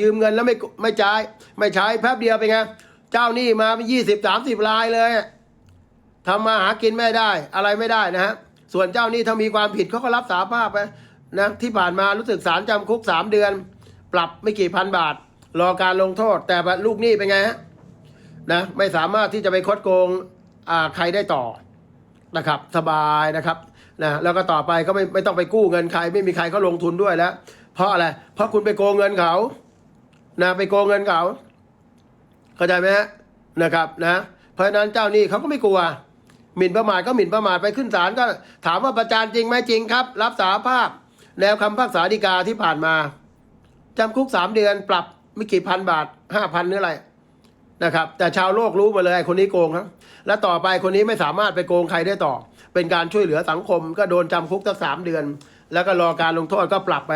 ยืมเงินแล้วไม่ไม่จ่ายไม่ใช้แป๊บเดียวเป็นไงเจ้าหนี้มาเป็นยี่สิบสามสิบรายเลยทำมาหากินไม่ได้ อะไรไม่ได้นะฮะส่วนเจ้าหนี้ถ้ามีความผิดเขาก็รับสาภาพไปนะที่ผ่านมารู้สึกศาลจำคุกสามเดือน ปรับไม่กี่พันบาท รอการลงโทษ แต่ลูกหนี้เป็นไงฮะนะไม่สามารถที่จะไปคดโกงอ่าใครได้ต่อนะครับ สบายนะครับนะแล้วก็ต่อไปก็ไม่ไม่ต้องไปกู้เงินใคร ไม่มีใครเขาลงทุนด้วยแล้ว เพราะอะไร เพราะคุณไปโกงเงินเขา นะไปโกงเงินเขาเข้าใจไหมฮะนะครับนะเพราะฉะนั้นเจ้าหนี้เขาก็ไม่กลัวหมิ่นประมาทก็หมิ่นประมาทไปขึ้นศาลก็ถามว่าประจานจริงไหมจริงครับ รับสาภาพ แนวคำพิพากษาฎีกาที่ผ่านมาจำคุกสามเดือนปรับไม่กี่พันบาทห้าพันหรืออะไรนะครับ แต่ชาวโลกรู้มาเลยคนนี้โกงครับและต่อไปคนนี้ไม่สามารถไปโกงใครได้ต่อ เป็นการช่วยเหลือสังคม ก็โดนจำคุกตั้งสามเดือน แล้วก็รอการลงโทษก็ปรับไป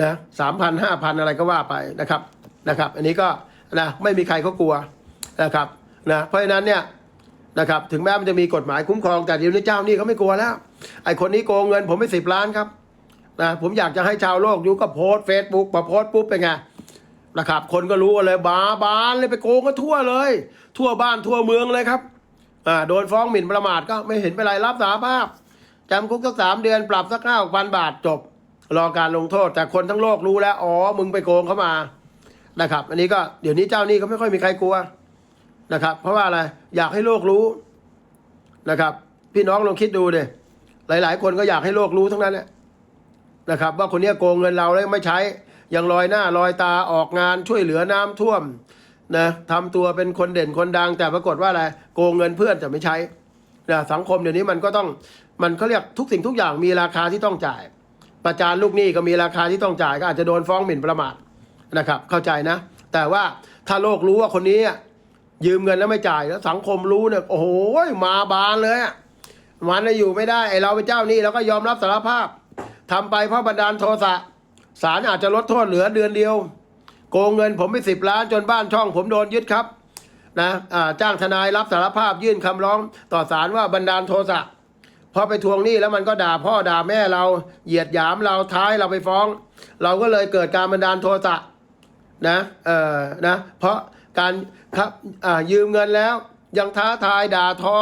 นะสามพันห้าพันอะไรก็ว่าไปนะครับนะครับ อันนี้ก็นะไม่มีใครเขากลัวนะครับนะเพราะฉะนั้นเนี่ยนะครับถึงแม้มันจะมีกฎหมายคุ้มครองแต่เดี๋ยวนี้เจ้านี่เขาไม่กลัวแล้ว ไอคนนี้โกงเงินผมไม่สิบล้านครับนะผมอยากจะให้ชาวโลกยุก็โพสเฟซบุ๊กพอโพสปุ๊บเป็นไงนะครับ คนก็รู้เลยบาบานเลยไปโกงก็ทั่วเลย ทั่วบ้านทั่วเมืองเลยครับอ่าโดนฟ้องหมิ่นประมาทก็ไม่เห็นเป็นไรรับสาภาพจำคุกสักสามเดือนปรับสักห้าพันบาทจบ รอการลงโทษ แต่คนทั้งโลกรู้แล้ว อ๋อ มึงไปโกงเขามานะครับ อันนี้ก็เดี๋ยวนี้เจ้านี้ก็ไม่ค่อยมีใครกลัวนะครับ เพราะว่าอะไรอยากให้โลกรู้นะครับ พี่น้องลองคิดดูเดยหลาย ๆ คนก็อยากให้โลกรู้ทั้งนั้นแหละนะครับ ว่าคนนี้โกงเงินเราแล้วไม่ใช้ยังลอยหน้าลอยตาออกงานช่วยเหลือน้ำท่วมนะทำตัวเป็นคนเด่นคนดัง แต่ปรากฏว่าอะไรโกงเงินเพื่อนแต่ไม่ใช้นะสังคมเดี๋ยวนี้มันก็ต้องมันเขาเรียกทุกสิ่งทุกอย่างมีราคาที่ต้องจ่าย ประจานลูกหนี้ก็มีราคาที่ต้องจ่ายก็อาจจะโดนฟ้องหมิ่นประมาทนะครับ เข้าใจนะ แต่ว่าถ้าโลกรู้ว่าคนนี้ยืมเงินแล้วไม่จ่ายแล้วสังคมรู้เนี่ยโอ้โหมาบานเลยมันน่ะอยู่ไม่ได้ไอเราเป็นเจ้าหนี้เราก็ยอมรับสารภาพทำไปเพราะบันดาลโทสะศาลอาจจะลดโทษเหลือเดือนเดียว โกงเงินผมไปสิบล้านจนบ้านช่องผมโดนยึดครับนะจ้างทนายรับสารภาพยื่นคำร้องต่อศาลว่าบันดาลโทสะ พอไปทวงหนี้แล้วมันก็ด่าพ่อด่าแม่เราเหยียดหยามเราท้ายเราไปฟ้อง เราก็เลยเกิดการบันดาลโทสะนะเออนะเพราะการครับอ่ายืมเงินแล้ว ยังท้าทายด่าทอ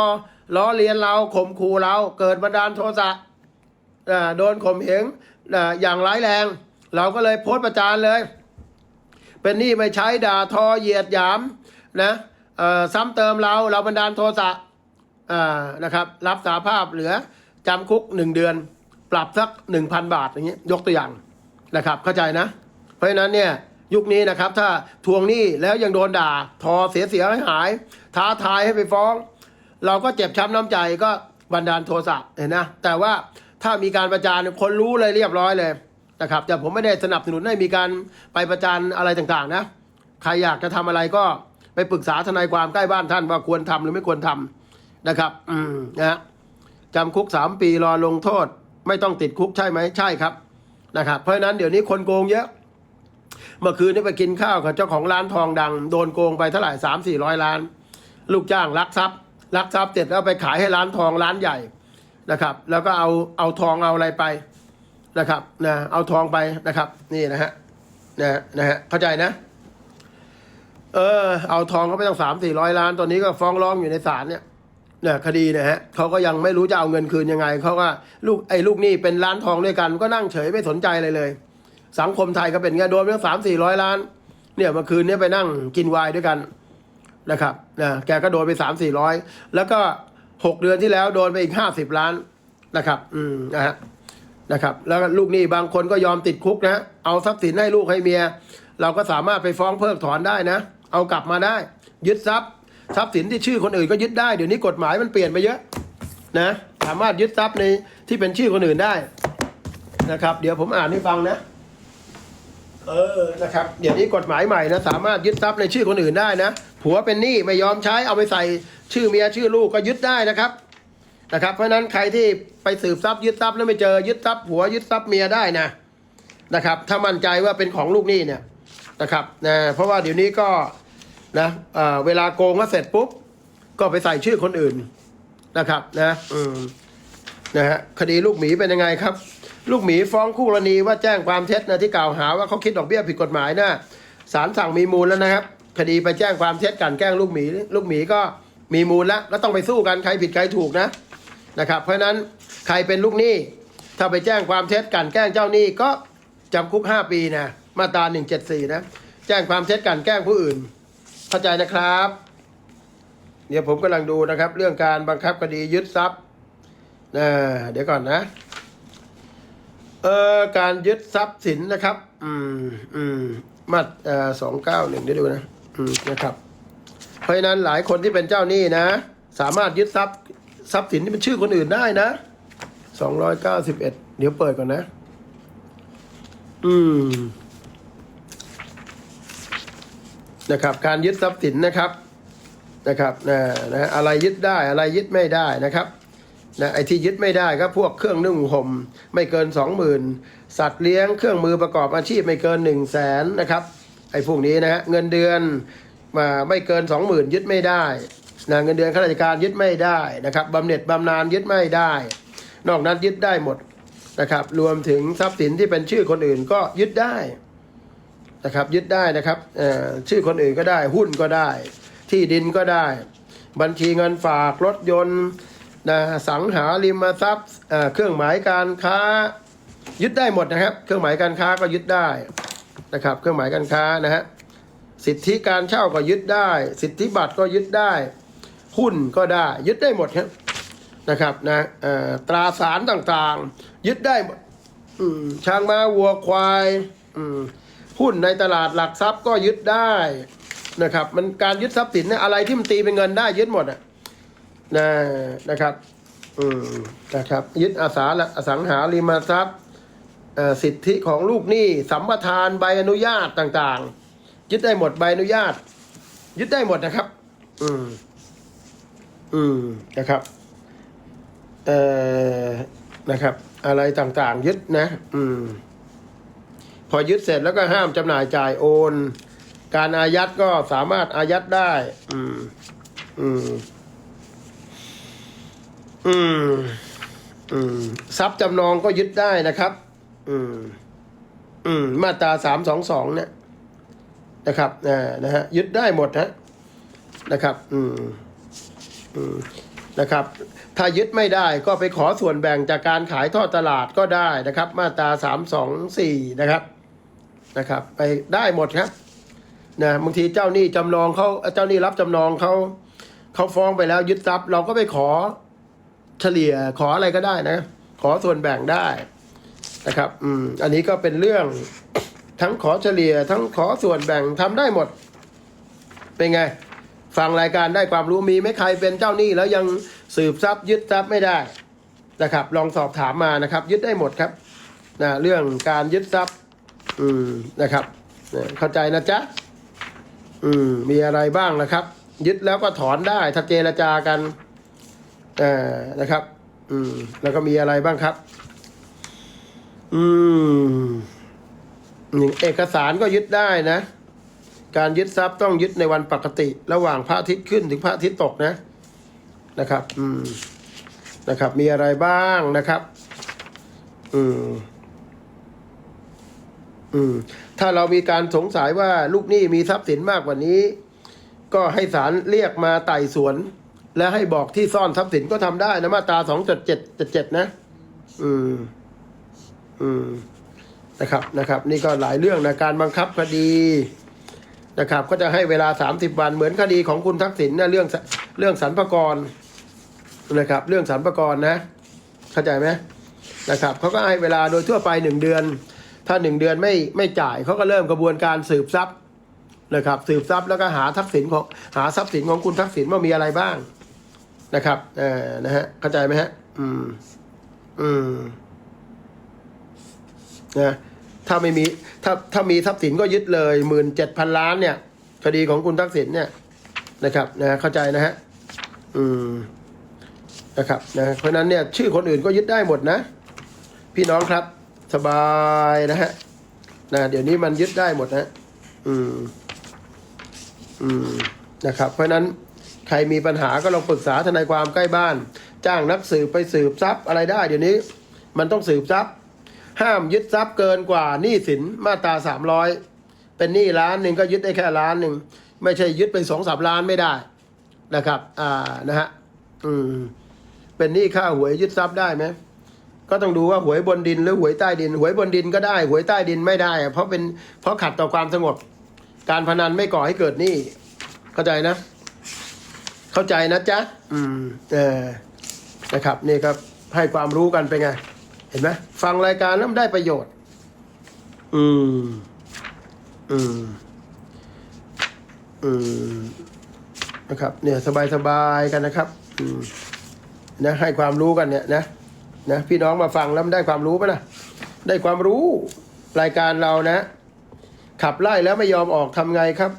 ล้อเลียนเราข่มขู่เราเกิดบันดาลโทสะอ่าโดนข่มเหงอ่าอย่างร้ายแรง เราก็เลยโพสต์ประจานเลย เป็นหนี้ไม่ใช้ด่าทอเหยียดหยามนะเอ่อซ้ำเติมเราเราบันดาลโทสะ นะครับ รับสาภาพเหลือจำคุกหนึ่งเดือน ปรับสักหนึ่งพันบาทอย่างนี้ยยกตัวอย่างนะครับ เข้าใจนะ เพราะฉะนั้นเนี่ยยุคนี้นะครับ ถ้าทวงหนี้แล้วยังโดนด่า ทอเสียเสียหายหาย ท้าทายให้ไปฟ้อง เราก็เจ็บช้ำน้ำใจก็บันดาลโทสะเห็นนะ แต่ว่าถ้ามีการประจานคนรู้เลยเรียบร้อยเลยนะครับแต่ผมไม่ได้สนับสนุนให้มีการไปประจานอะไรต่างๆนะ ใครอยากจะทำอะไรก็ไปปรึกษาทนายความใกล้บ้านท่านว่าควรทำหรือไม่ควรทำ นะครับอืมนะฮะจำคุกสามปีรอลงโทษ ไม่ต้องติดคุกใช่ไหมใช่ครับนะครับ เพราะฉะนั้นเดี๋ยวนี้คนโกงเยอะ เมื่อคืนนี้ไปกินข้าวกับเจ้าของร้านทองดัง โดนโกงไปเท่าไหร่สามสี่ร้อยล้าน ลูกจ้างลักทรัพย์ลักทรัพย์เสร็จแล้วไปขายให้ร้านทองร้านใหญ่นะครับ แล้วก็เอาเอาทองเอาอะไรไปนะครับนะเอาทองไปนะครับ นี่นะฮะนะนะฮะเข้าใจนะเออเอาทองเขาไปตั้งสามสี่ร้อยล้าน ตอนนี้ก็ฟ้องร้องอยู่ในศาลเนี่ยเนี่ยคดีนี่ยฮะเขาก็ยังไม่รู้จะเอาเงินคืนยังไงเขาก็ลูกไอ้ลูกหนี้เป็นร้านทองด้วยกัน ก็นั่งเฉยไม่สนใจเลยเลย สังคมไทยก็เป็นไงโดนไปตั้งสามสี่ร้อยล้าน เนี่ยเมื่อคืนเนี้ไปนั่งกินวน์ด้วยกันนะครับนะแกก็โดนไปสามสี่ร้อยแล้วก็หกเดือนที่แล้วโดนไปอีกห้าสิบล้านนะครับ อืมนะฮะนะครับ แล้วลูกหนี้บางคนก็ยอมติดคุกนะเอาทรัพย์สินให้ลูกให้เมีย เราก็สามารถไปฟ้องเพิกถอนได้นะ เอากลับมาได้ ยึดทรัพย์ ทรัพย์สินที่ชื่อคนอื่นก็ยึดได้ เดี๋ยวนี้กฎหมายมันเปลี่ยนไปเยอะนะสามารถยึดทรัพย์ในที่เป็นชื่อคนอื่นได้นะครับ เดี๋ยวผมอ่านให้ฟังนะ เออนะครับ เดี๋ยวนี้กฎหมายใหม่นะสามารถยึดทรัพย์ในชื่อคนอื่นได้นะผัวเป็นหนี้ไม่ยอมใช้เอาไปใส่ชื่อเมียชื่อลูกก็ยึดได้นะครับนะครับ เพราะนั้นใครที่ไปสืบทรัพย์ยึดทรัพย์แล้วไม่เจอยึดทรัพย์ผัวยึดทรัพย์เมียได้นะนะครับ ถ้ามั่นใจว่าเป็นของลูกหนี้เนี่ยนะครับนะเพราะว่าเดี๋ยวนี้ก็ นะเเวลาโกงก็เสร็จปุ๊บ ก็ไปใส่ชื่อคนอื่นนะครับนะอืมนะฮะคดีลูกหมีเป็นยังไงครับ ลูกหมีฟ้องคู่กรณีว่าแจ้งความเท็จนะที่กล่าวหาว่าเขาคิดดอกเบี้ยผิดกฎหมายนะศาลสั่งมีมูลแล้วนะครับ คดีไปแจ้งความเท็จกันแกล้งลูกหมี ลูกหมีก็มีมูลแล้วแล้วต้องไปสู้กันใครผิดใครถูกนะนะครับเพราะฉะนั้นใครเป็นลูกหนี้ถ้าไปแจ้งความเท็จกันแกล้งเจ้าหนี้ก็จำคุก 5 ปีนะมาตรา174นะแจ้งความเท็จกันแกล้งผู้อื่น เข้าใจนะครับเดี๋ยวผมกำลังดูนะครับ เรื่องการบังคับคดียึดทรัพย์นะเดี๋ยวก่อนนะเอ่อการยึดทรัพย์สินนะครับ อืมอืมมาตราสองเก้าหนึ่งเดี๋ยวดูนะอืมนะครับ เพราะฉะนั้นหลายคนที่เป็นเจ้าหนี้นะ สามารถยึดทรัพย์ทรัพย์สินที่เป็นชื่อคนอื่นได้นะสองร้อยเก้าสิบเอ็ดเดี๋ยวเปิดก่อนนะ อืม นะครับ การยึดทรัพย์สินนะครับนะครับนะนะอะไรยึดได้อะไรยึดไม่ได้นะครับนะไอ้ที่ยึดไม่ได้ก็พวกเครื่องนึ่งห่มไม่เกินสองหมื่นสัตว์เลี้ยงเครื่องมือประกอบอาชีพไม่เกินหนึ่งแสนนะครับไอ้พวกนี้นะฮะเงินเดือนมาไม่เกินสองหมื่นยึดไม่ได้นะเงินเดือนข้าราชการยึดไม่ได้นะครับบำเหน็จบำนาญยึดไม่ได้ นอกนั้นยึดได้หมดนะครับรวมถึงทรัพย์สินที่เป็นชื่อคนอื่นก็ยึดได้ นะครับยึดได้นะครับชื่อคนอื่นก็ได้หุ้นก็ได้ ที่ดินก็ได้ บัญชีเงินฝากรถยนต์นะสังหาริมทรัพย์เครื่องหมายการค้ายึดได้หมดนะครับ เครื่องหมายการค้าก็ยึดได้นะครับ เครื่องหมายการค้านะฮะสิทธิการเช่าก็ยึดได้ สิทธิบัตรก็ยึดได้ หุ้นก็ได้ ยึดได้หมดครับนะครับนะตราสารต่างๆ ยึดได้ช้างม้าวัวควายอืม หุ้นในตลาดหลักทรัพย์ก็ยึดได้นะครับ มันการยึดทรัพย์สินเนี่ยอะไรที่มันตีเป็นเงินได้ยึดหมดอะนะนะครับ อืมนะครับ ยึดอาสาละอสังหาริมทรัพย์สิทธิของลูกหนี้สัมปทานใบอนุญาตต่างๆ ยึดได้หมดใบอนุญาต ยึดได้หมดนะครับ อืม อืมนะครับเอ่อนะครับ อะไรต่างๆ ยึดนะ อืม พอยึดเสร็จแล้วก็ห้ามจำหน่ายจ่ายโอน การอายัดก็สามารถอายัดได้ อืม อืม อืม อืม ทรัพย์จำนองก็ยึดได้นะครับ อืม อืม มาตราสามสองสองเนี่ยนะครับอ่านะฮะ ยึดได้หมดฮะ นะครับ อืม อืม นะครับ ถ้ายึดไม่ได้ก็ไปขอส่วนแบ่งจากการขายทอดตลาดก็ได้นะครับ มาตราสามสองสี่นะครับ นะครับ ไปได้หมดครับนะบางทีเจ้าหนี้จำนองเขาเจ้าหนี้รับจำนองเขาเขาฟ้องไปแล้วยึดทรัพย์ เราก็ไปขอเฉลี่ยขออะไรก็ได้นะ ขอส่วนแบ่งได้นะครับ อืม อันนี้ก็เป็นเรื่องทั้งขอเฉลี่ย ทั้งขอส่วนแบ่งทำได้หมด เป็นไง ฟังรายการได้ความรู้มีไหมใครเป็นเจ้าหนี้แล้วยังสืบทรัพย์ยึดทรัพย์ไม่ได้นะครับ ลองสอบถามมานะครับ ยึดได้หมดครับนะเรื่องการยึดทรัพย์ อืมนะครับเข้าใจนะจ๊ะอืมมีอะไรบ้างนะครับ ยึดแล้วก็ถอนได้ถ้าเจรจากันเอ่อนะครับ อืมแล้วก็มีอะไรบ้างครับ อืมอย่งเอกสารก็ยึดได้นะ การยึดทรัพย์ต้องยึดในวันปกติ ระหว่างพระอาทิตย์ขึ้นถึงพระอาทิตย์ตกนะนะครับ อืมนะครับ มีอะไรบ้างนะครับ อืม อืมถ้าเรามีการสงสัยว่าลูกหนี้มีทรัพย์สินมากกว่านี้ ก็ให้ศาลเรียกมาไต่สวน และให้บอกที่ซ่อนทรัพย์สินก็ทำได้นะมาตราสองจดเจ็ดเจ็ดนะ อืม อืมนะครับนะครับ นี่ก็หลายเรื่องนะการบังคับคดีนะครับ ก็จะให้เวลาสามสิบวันเหมือนคดีของคุณทักษิณนะเรื่องเรื่องสรรพากรนะครับ เรื่องสรรพากรนะ เข้าใจไหมนะครับเขาก็ให้เวลาโดยทั่วไปหนึ่งเดือน ถ้าหนึ่งเดือนไม่ไม่จ่ายเขาก็เริ่มกระบวนการสืบทรัพย์นะครับ สืบทรัพย์แล้วก็หาทรัพย์สินของหาทรัพย์สินของคุณทักษิณว่ามีอะไรบ้างนะครับเออนะฮะเข้าใจไหมฮะ อืม อืมนะถ้าไม่มีถ้าถ้ามีทรัพย์สินก็ยึดเลยหมื่นเจ็ดพันล้านเนี่ยคดีของคุณทักษิณเนี่ยนะครับนะเข้าใจนะฮะอืมนะครับนะเพราะฉะนั้นเนี่ยชื่อคนอื่นก็ยึดได้หมดนะ พี่น้องครับ สบายนะฮะนะเดี๋ยวนี้มันยึดได้หมดนะอืม อืมนะครับ เพราะนั้นใครมีปัญหาก็ลองปรึกษาทนายความใกล้บ้าน จ้างนักสืบไปสืบทรัพย์อะไรได้ เดี๋ยวนี้ มันต้องสืบทรัพย์ ห้ามยึดทรัพย์เกินกว่าหนี้สินมาตราสามร้อยเป็นหนี้ล้านหนึ่งก็ยึดได้แค่ล้านหนึ่งไม่ใช่ยึดไปสองสามล้านไม่ได้นะครับ อ่านะฮะอืมเป็นหนี้ค่าหวยยึดทรัพย์ได้ไหม ก็ต้องดูว่าหวยบนดินหรือหวยใต้ดิน หวยบนดินก็ได้ หวยใต้ดินไม่ได้ เพราะเป็นเพราะขัดต่อความสงบ การพนันไม่ก่อให้เกิดหนี้เข้าใจนะ เข้าใจนะจ๊ะอืมเออนะครับ นี่ครับให้ความรู้กันเป็นไง เห็นไหมฟังรายการแล้วมันได้ประโยชน์ อืม อืม อืมนะครับ เนี่ยสบายๆกันนะครับ อืมนะให้ความรู้กันเนี่ยนะ นะพี่น้องมาฟังแล้วมันได้ความรู้ปะนะได้ความรู้รายการเรานะ ขับไล่แล้วไม่ยอมออกทำไงครับ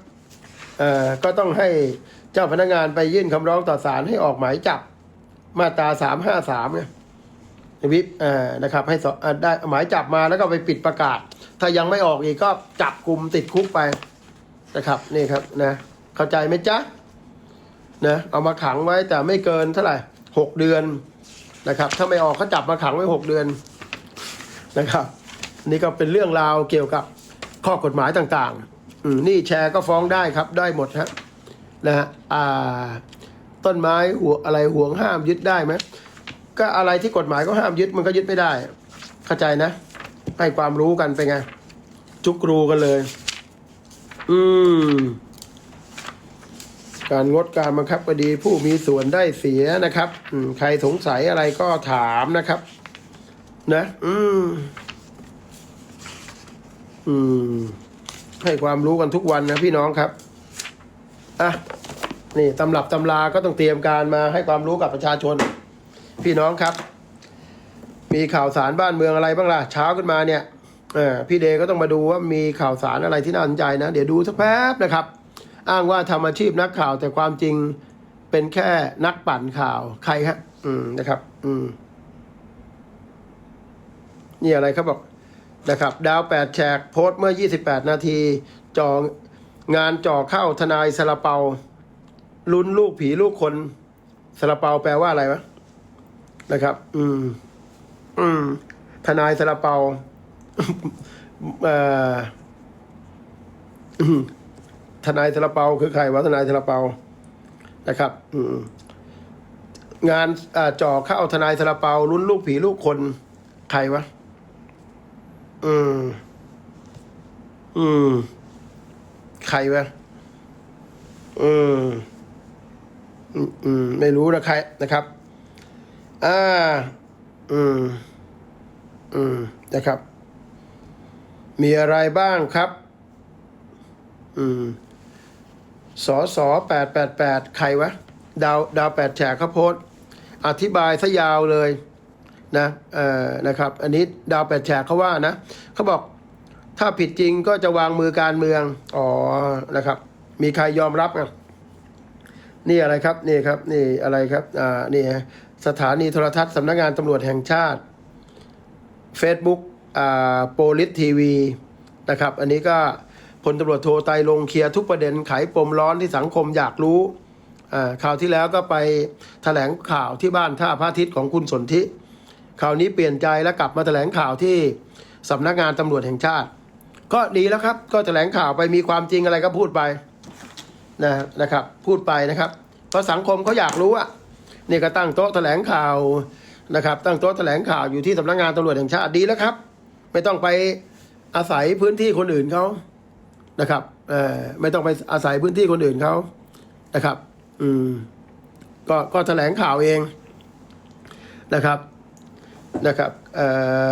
เอ่อก็ต้องให้เจ้าพนักงานไปยื่นคำร้องต่อศาลให้ออกหมายจับมาตราสามห้าสามเนี่ยวิบเอ่อนะครับ ให้สอ่อได้หมายจับมาแล้วก็ไปปิดประกาศ ถ้ายังไม่ออกอีกก็จับกลุ่มติดคุกไปนะครับนี่ครับนะเข้าใจไหมจ๊ะนะเอามาขังไว้แต่ไม่เกินเท่าไหร่หกเดือน นะครับ ถ้าไม่ออกเขาจับมาขังไว้หกเดือนนะครับ นี่ก็เป็นเรื่องราวเกี่ยวกับข้อกฎหมายต่างๆอืมนี่แชร์ก็ฟ้องได้ครับได้หมดฮะนะฮะอ่าต้นไม้หัวอะไรห่วงห้ามยึดได้ไหมก็อะไรที่กฎหมายก็ห้ามยึดมันก็ยึดไม่ได้ เข้าใจนะ ให้ความรู้กันเป็นไง จุกรูกันเลย อืม การงดการบังคับคดีผู้มีส่วนได้เสียนะครับอืใครสงสัยอะไรก็ถามนะครับ นะ อืม อืม ให้ความรู้กันทุกวันนะพี่น้องครับอะนี่ตำรับตำราก็ต้องเตรียมการมาให้ความรู้กับประชาชน พี่น้องครับ มีข่าวสารบ้านเมืองอะไรบ้างล่ะเช้าขึ้นมาเนี่ยออพี่เดก็ต้องมาดูว่ามีข่าวสารอะไรที่น่าสนใจนะ เดี๋ยวดูสักแป๊บนะครับ อ้างว่าทำอาชีพนักข่าว แต่ความจริงเป็นแค่นักปั่นข่าวใครฮะ อืมนะครับ อืมนี่อะไรครับบอกนะครับ ดาวแปดแฉกโพสต์เมื่อ 28 นาทีจองงานจ่อเข้าทนายสลาเปาลุ้นลูกผีลูกคนสลาเปาแปลว่าอะไรวะนะครับ อืม อืม ทนายสลาเปาเอ่ออืม ทนายสลาเปาคือใครวะทนายสลาเปานะครับอืงานจ่อเข้าทนายสลาเปาลุ้นลูกผีลูกคนใครวะอืม อืม ใครวะอืมอืมไม่รู้นะใครนะครับ อ่า อืม อืม นะครับ มีอะไรบ้างครับ อืม สอสอแปดแปดแปดใครวะ ดาวดาวแปดแฉกเขาโพสอธิบายซะยาวเลยนะเอ่อนะครับ อันนี้ดาวแปดแฉกเขาว่านะเขาบอกถ้าผิดจริงก็จะวางมือการเมือง อ๋อนะครับ มีใครยอมรับอะนี่อะไรครับนี่ครับนี่อะไรครับอ่านี่ฮะสถานีโทรทัศน์สำนักงานตำรวจแห่งชาติ Facebook อ่าโปลิสทีวีนะครับ อันนี้ก็ พลตำรวจโทไตลงเคลียร์ทุกประเด็นไขปมร้อนที่สังคมอยากรู้ข่าวที่แล้วก็ไปแถลงข่าวที่บ้านท่าพระอาทิตย์ของคุณสนธิข่าวนี้เปลี่ยนใจแล้วกลับมาแถลงข่าวที่สำนักงานตำรวจแห่งชาติ ก็ดีแล้วครับ ก็แถลงข่าวไปมีความจริงอะไรก็พูดไปนะนะครับ พูดไปนะครับ เพราะสังคมเขาอยากรู้อะนี่ก็ตั้งโต๊ะแถลงข่าวนะครับ ตั้งโต๊ะแถลงข่าวอยู่ที่สำนักงานตำรวจแห่งชาติดีแล้วครับ ไม่ต้องไปอาศัยพื้นที่คนอื่นเขา นะครับเอ่อไม่ต้องไปอาศัยพื้นที่คนอื่นเขานะครับ อืมก็ก็แถลงข่าวเองนะครับนะครับเอ่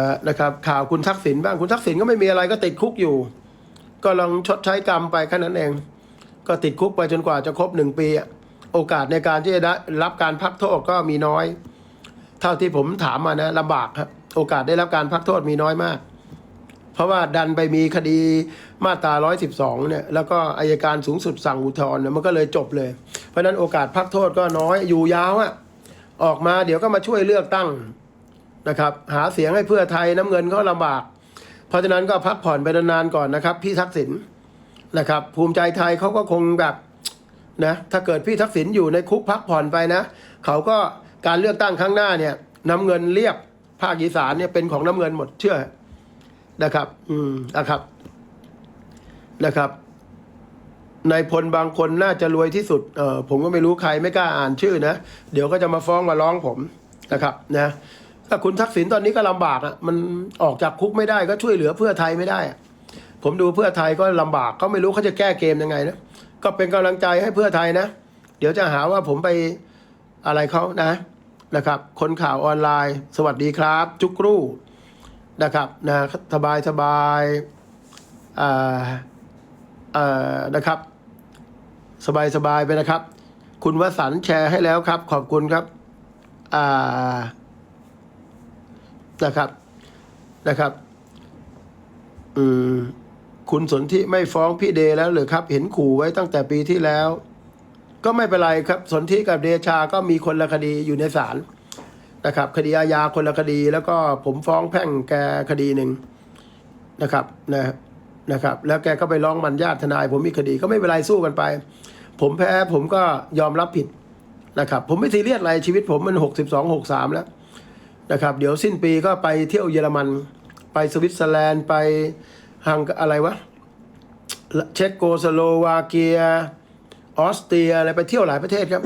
อนะครับข่าวคุณทักษิณบ้างคุณทักษิณก็ไม่มีอะไรก็ติดคุกอยู่ ก็ลองชดใช้กรรมไปแค่นั้นเอง ก็ติดคุกไปจนกว่าจะครบหนึ่งปี โอกาสในการที่จะได้รับการพักโทษก็มีน้อย เท่าที่ผมถามมานะลำบากครับโอกาสได้รับการพักโทษมีน้อยมาก เพราะว่าดันไปมีคดีมาตรา 112 เนี่ย แล้วก็อายการสูงสุดสั่งอุทธรณ์เนี่ยมันก็เลยจบเลย เพราะนั้นโอกาสพักโทษก็น้อยอยู่ยาวอะออกมาเดี๋ยวก็มาช่วยเลือกตั้งนะครับ หาเสียงให้เพื่อไทยน้ำเงินก็ลำบาก เพราะฉะนั้นก็พักผ่อนไปนานๆก่อนนะครับ พี่ทักษิณนะครับ ภูมิใจไทยเขาก็คงแบบนะถ้าเกิดพี่ทักษิณอยู่ในคุกพักผ่อนไปนะเขาก็การเลือกตั้งครั้งหน้าเนี่ยน้ำเงินเรียบภาคอีสานเนี่ยเป็นของน้ำเงินหมดเชื่อ นะครับ อืมนะครับนะครับ นายพลบางคนน่าจะรวยที่สุด เออผมก็ไม่รู้ใครไม่กล้าอ่านชื่อนะ เดี๋ยวก็จะมาฟ้องมาร้องผมนะครับ นะถ้าคุณทักษิณตอนนี้ก็ลำบากอะ มันออกจากคุกไม่ได้ก็ช่วยเหลือเพื่อไทยไม่ได้อะผมดูเพื่อไทยก็ลำบากเขาไม่รู้เขาจะแก้เกมยังไงนะ ก็เป็นกำลังใจให้เพื่อไทยนะ เดี๋ยวจะหาว่าผมไปอะไรเขานะ นะครับ คนข่าวออนไลน์ สวัสดีครับ จุกรู นะครับนะสบายสบายอ่าอ่านะครับ สบายสบายไปนะครับ คุณวสันต์แชร์ให้แล้วครับ ขอบคุณครับอ่านะครับนะครับอืมคุณสนธิไม่ฟ้องพี่เดแล้วหรือครับ เห็นขู่ไว้ตั้งแต่ปีที่แล้ว ก็ไม่เป็นไรครับ สนธิกับเดชาก็มีคนละคดีอยู่ในศาล นะครับ คดีอาญาคนละคดี แล้วก็ผมฟ้องแพ่งแกคดีหนึ่งนะครับนะนะครับ แล้วแกก็ไปร้องมันญาติทนาย ผมมีคดีก็ไม่เป็นไรสู้กันไป ผมแพ้ผมก็ยอมรับผิดนะครับ ผมไม่ซีเรียสอะไรชีวิตผมมันหกสิบสองหกสามแล้วนะครับ เดี๋ยวสิ้นปีก็ไปเที่ยวเยอรมัน ไปสวิตเซอร์แลนด์ไปฮังอะไรวะเช็กโกสโลวาเกียออสเตรียอะไรไปเที่ยวหลายประเทศครับ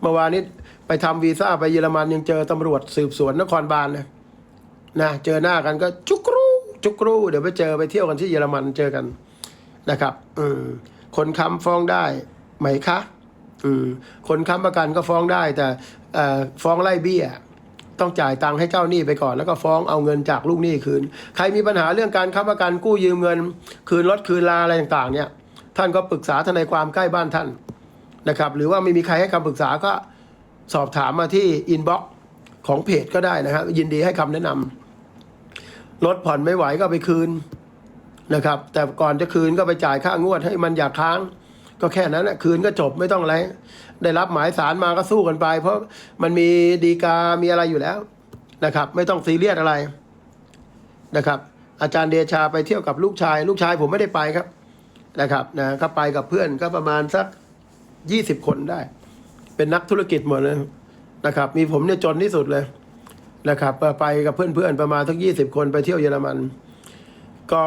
เมื่อวานนี้ ไปทำวีซ่าไปเยอรมันยังเจอตำรวจสืบสวนนครบาลนะนะเจอหน้ากันก็จุกรูจุกรู เดี๋ยวไปเจอไปเที่ยวกันที่เยอรมันเจอกันนะครับ อืมคนค้ำฟ้องได้ไหมคะ อืมคนค้ำประกันก็ฟ้องได้ แต่เอ่อฟ้องไล่เบี้ย ต้องจ่ายตังค์ให้เจ้าหนี้ไปก่อน แล้วก็ฟ้องเอาเงินจากลูกหนี้คืน ใครมีปัญหาเรื่องการค้ำประกันกู้ยืมเงิน คืนรถคืนลาอะไรต่างๆ เนี่ย ท่านก็ปรึกษาทนายความใกล้บ้านท่านนะครับ หรือว่าไม่มีใครให้คำปรึกษาก็ สอบถามมาที่อินบ็อกซ์ของเพจก็ได้นะครับ ยินดีให้คำแนะนำรถผ่อนไม่ไหวก็ไปคืนนะครับ แต่ก่อนจะคืนก็ไปจ่ายค่างวดให้มันอย่าค้าง ก็แค่นั้นนะคืนก็จบไม่ต้องอะไร ได้รับหมายสารมาก็สู้กันไป เพราะมันมีดีกา มีอะไรอยู่แล้วนะครับ ไม่ต้องซีเรียสอะไรนะครับ อาจารย์เดชาไปเที่ยวกับลูกชาย ลูกชายผมไม่ได้ไปครับนะครับนะก็ไปกับเพื่อนก็ประมาณสักยี่สิบคนได้ เป็นนักธุรกิจหมดเลยนะครับ มีผมเนี่ยจนที่สุดเลยนะครับ ไปกับเพื่อนๆประมาณสักยี่สิบคนไปเที่ยวเยอรมัน ก็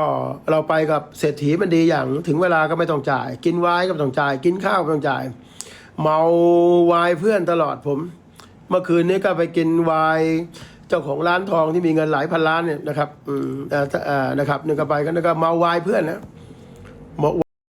เราไปกับเศรษฐีมันดีอย่าง ถึงเวลาก็ไม่ต้องจ่าย กินไวน์ก็ไม่ต้องจ่าย กินข้าวก็ไม่ต้องจ่าย เมาไวน์เพื่อนตลอดผม เมื่อคืนนี้ก็ไปกินไวน์เจ้าของร้านทองที่มีเงินหลายพันล้านเนี่ยนะครับ อืมอ่อเอ่อนะครับนึกก็ไปก็นึกก็เมาไวน์เพื่อนนะเมา